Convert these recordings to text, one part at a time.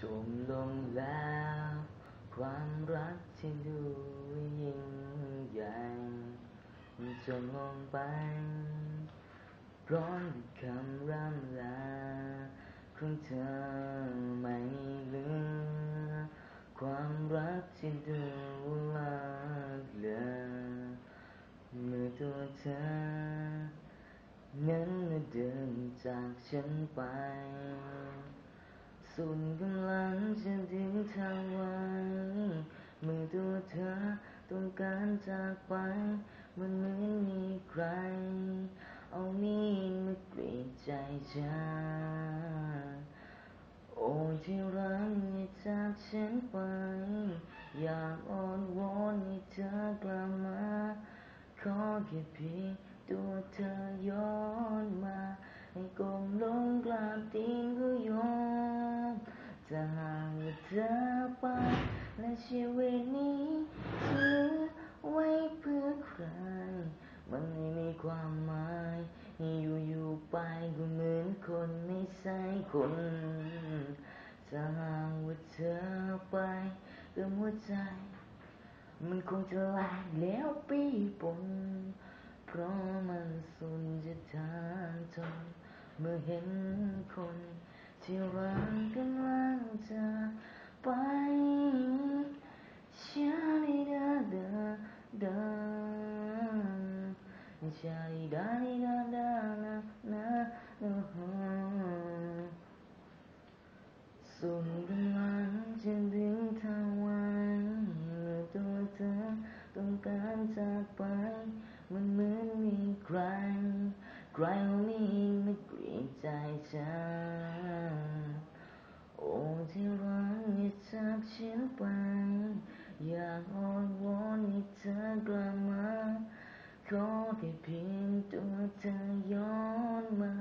จมลงแล้ว ความรักที่ดูยิ่งใหญ่จมลงไปร้อนคำร่ำลาของเธอไม่เหลือ ความรักที่ดูลากเหลือเมื่อตัวเธอ นั้นเดินจากฉันไป สุดกำลังจะถึงทางวันเมื่อตัวเธอต้องการจากไป มันเหมือนมีใคร เอามีดมากรีดใจฉันโอ้ที่รักอย่าจากฉันไป อยากอ้อนวอนให้เธอกลับมา ขอแค่เพียงตัวเธอ ไป และชีวิตนี้ถือไว้เพื่อใคร มันไม่มีความหมายอยู่อยู่ๆไปก็เหมือนคนไม่ใช่คนจะห่างว่าเธอไปก็หัวใจ มันคงจะลายแล้วปีปนเพราะมันสุนจะทานจนเมื่อเห็นคนที่รักกำลังจะไปชาลิดาดาดาชาลิดาลิดาดานะนะนะฮะ ส่วนกำลังจะดึงทางวันเมื่อตัวเธอต้องการจากไปมันเหมือนมีใครใครเอามีดมากรีดใจฉันโอ้ที่รักอย่าจากฉันไปอยากอ้อนวอนให้เธอกลับมา ขอแค่เพียงตัวเธอย้อนมา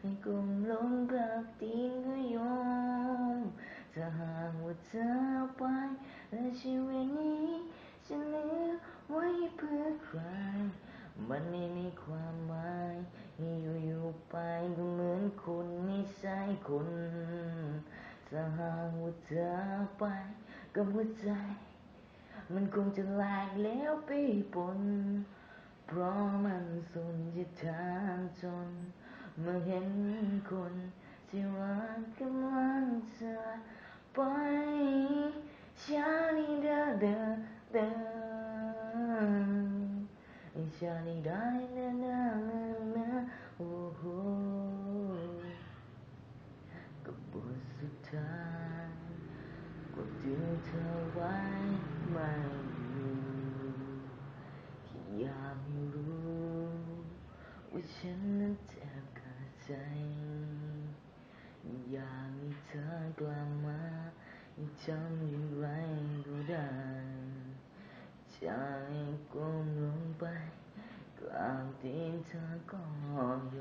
ให้ก้มลงกราบตีนก็ยอมถ้าหากว่าเธอไปและชีวิตนี้จะเหลือไว้เพื่อใคร มันไม่มีความหมายอยู่อยู่ๆไปก็เหมือนคนไม่ใช่คนถ้าหากว่าเธอไปกับหัวใจ มันคงจะลายแล้วไปปน เพราะมันสุญญิทานจน เมื่อเห็นคนที่รักกำลังจะไปชาลิดาเดาเดาชาลิดาเดาเดาเดาโอ้โหกับบทสุดท้ายกดดึงเธอไว้ไม่อยู่ อยากให้รู้ว่าฉันนั้นแทบขาดใจ อยากให้เธอกลับมาทำอย่างไรก็ได้ ใจก้มลงไปกลางตีนเธอก็ย